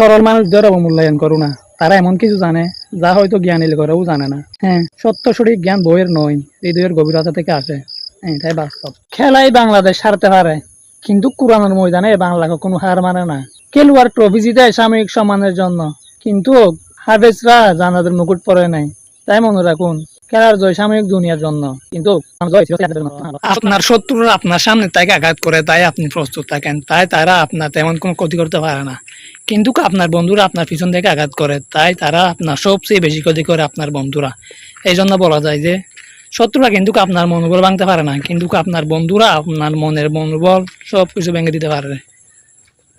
সরল মানুষদের অবমূল্যায়ন করো না। তারা এমন কিছু জানে যা হয়তো জ্ঞানীল করেও জানে না। হ্যাঁ সত্য সঠিক জ্ঞান বইয়ের নয় হৃদয়ের গভীরতা থেকে আসে। হ্যাঁ, এটাই বাস্তব। খেলাই বাংলাদেশ হারতে পারে কিন্তু কোরআনের ময়দানে বাংলা কখনো হার মানে না। খেলোয়াড় ট্রফি জিতায় সাময়িক সম্মানের জন্য কিন্তু হাফেজরা জানাদের মুকুট পরে নাই তাই মনে রাখুন খেলার জয় সাময়িক দুনিয়ার জন্য কিন্তু। আপনার শত্রুরা আপনার সামনে তাকে আঘাত করে তাই আপনি প্রস্তুত থাকেন তাই তারা আপনার তেমন কোনো ক্ষতি করতে পারে না। কিন্তু আপনার বন্ধুরা আপনার পিছন থেকে আঘাত করে, তাই তারা আপনার সবচেয়ে বেশি ক্ষতি করে আপনার বন্ধুরা। এই জন্য বলা যায় যে, শত্রুরা কিন্তু আপনার মনোবল ভাঙতে পারে না, কিন্তু আপনার বন্ধুরা আপনার মনের মনোবল সব কিছু ভেঙে দিতে পারে।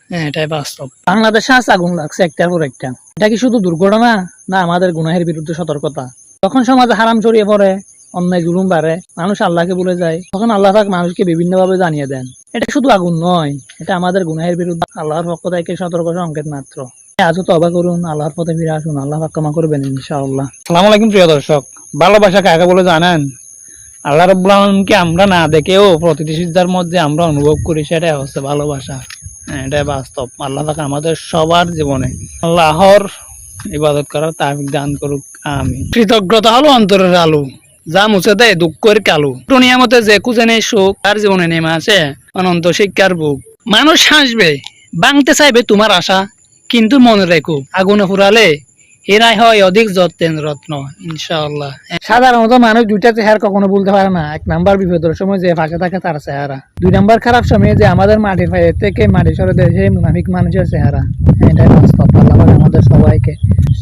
হ্যাঁ এটাই বাস্তব। বাংলাদেশে আজ আগুন লাগছে একটার পর একটা। এটা কি শুধু দুর্ঘটনা, না আমাদের গুনাহের বিরুদ্ধে সতর্কতা? যখন সমাজে হারাম ছড়িয়ে পড়ে, অন্যায় জুলুম বাড়ে, মানুষ আল্লাহকে বলে যায়, তখন আল্লাহ পাক মানুষকে বিভিন্নভাবে জানিয়ে দেন। এটা শুধু আগুন নয় এটা আমাদের গুনাহের বিরুদ্ধে আল্লাহর পক্ষ থেকে সতর্ক সংকেত মাত্র। আজও তবা করুন আল্লাহর পথে ফিরে আসুন আল্লাহ ক্ষমা করবেন ইনশাআল্লাহ। সালাম আলাইকুম প্রিয় দর্শক ভালোবাসা কাকে বলে জানেন আল্লাহ রব্বুল আমরা না দেখেও প্রতিটি সিদ্ধার মধ্যে আমরা অনুভব করি সেটাই হচ্ছে ভালোবাসা। হ্যাঁ, এটাই বাস্তব। আল্লাহ পাক আমাদের সবার জীবনে আল্লাহর ইবাদত করার তাফিক দান করুক আমি কৃতজ্ঞতা হলো অন্তরের আলু যা মুছে দেয় দুঃখের কালু। দুনিয়া মতে যে খুঁজে নেই সুখ তার জীবনে নেমে আছে অনন্ত শিক্ষার বুক। মানুষ হাসবে বাংতে চাইবে তোমার আশা কিন্তু মনে রেখো আগুনে ফুরালে এরাই হয় অধিক যত্নের রত্ন ইনশাআল্লাহ। সাধারণত মানুষ দুইটা চেহারা কখনো বলতে পারে না। এক নাম্বার বিপদের সময় যে ফাঁকে থাকে তার চেহারা। দুই নাম্বার খারাপ সময়ে যে আমাদের মাটির পায়ে থেকে মাটি সরে দেয় সেই মুনাফিক মানুষের চেহারা। এটাই বাস্তব। আল্লাহ আমাদের সবাইকে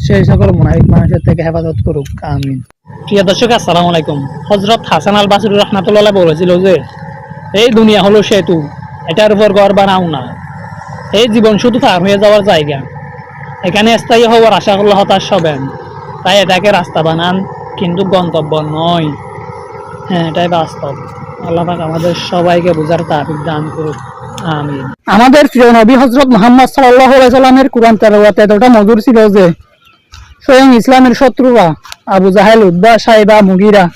সেই সকল মুনাফিক মানুষের থেকে হেফাজত করুক। আমিন। প্রিয় দর্শক আসসালামু আলাইকুম। হজরত হাসান আল বাসুর রহমাতুল্লাহ বলেছিল যে এই দুনিয়া হলো সেতু। এটার উপর ঘর বানাও না। এই জীবন শুধু পার হয়ে যাওয়ার জায়গা। এখানে স্থায়ী হওয়ার আশা করলে হতাশ হবেন। তাই এটাকে রাস্তা বানান, কিন্তু গন্তব্য নয়। হ্যাঁ এটাই বাস্তব। আল্লাহ আমাদের সবাইকে বোঝার তাফিক দান করুক। আমিন। আমাদের প্রিয় নবী হজরত মোহাম্মদ সাল্লাহ সাল্লামের কোরআন তেলাওয়াত এতটা মধুর ছিল যে, স্বয়ং ইসলামের শত্রুরা আবু জাহেল উদ্বা সাহেবা মুগিরা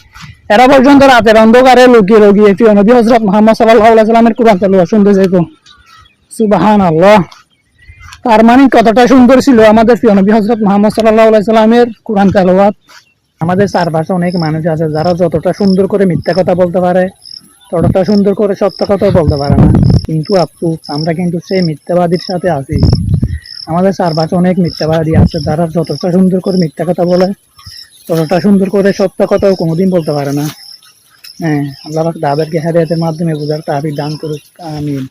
এরা পর্যন্ত রাতের অন্ধকারে লুকিয়ে লুকিয়ে প্রিয় নবী হজরত মোহাম্মদ সাল্লাহ সাল্লামের তেলাওয়াত শুনতে যেত। সুবাহান আল্লাহ তার মানে কতটা সুন্দর ছিল। আমাদের প্রিয় নবী হজরত মোহাম্মদ সাল্লাহ সাল্লামের কোরআন তেলাওয়াত। আমাদের চারপাশে অনেক মানুষ আছে যারা যতটা সুন্দর করে মিথ্যা কথা বলতে পারে, ততটা সুন্দর করে সত্য কথাও বলতে পারে না। কিন্তু আপু, আমরা কিন্তু সেই মিথ্যাবাদীর সাথে আছি। আমাদের চারপাশে অনেক মিথ্যাবাদী আছে যারা যতটা সুন্দর করে মিথ্যা কথা বলে ততটা সুন্দর করে সত্য কথাও কোনোদিন বলতে পারে না। হ্যাঁ আল্লাহ তাদেরকে হেদায়তের মাধ্যমে বোঝার তাহাবি দান করুক, আমিন।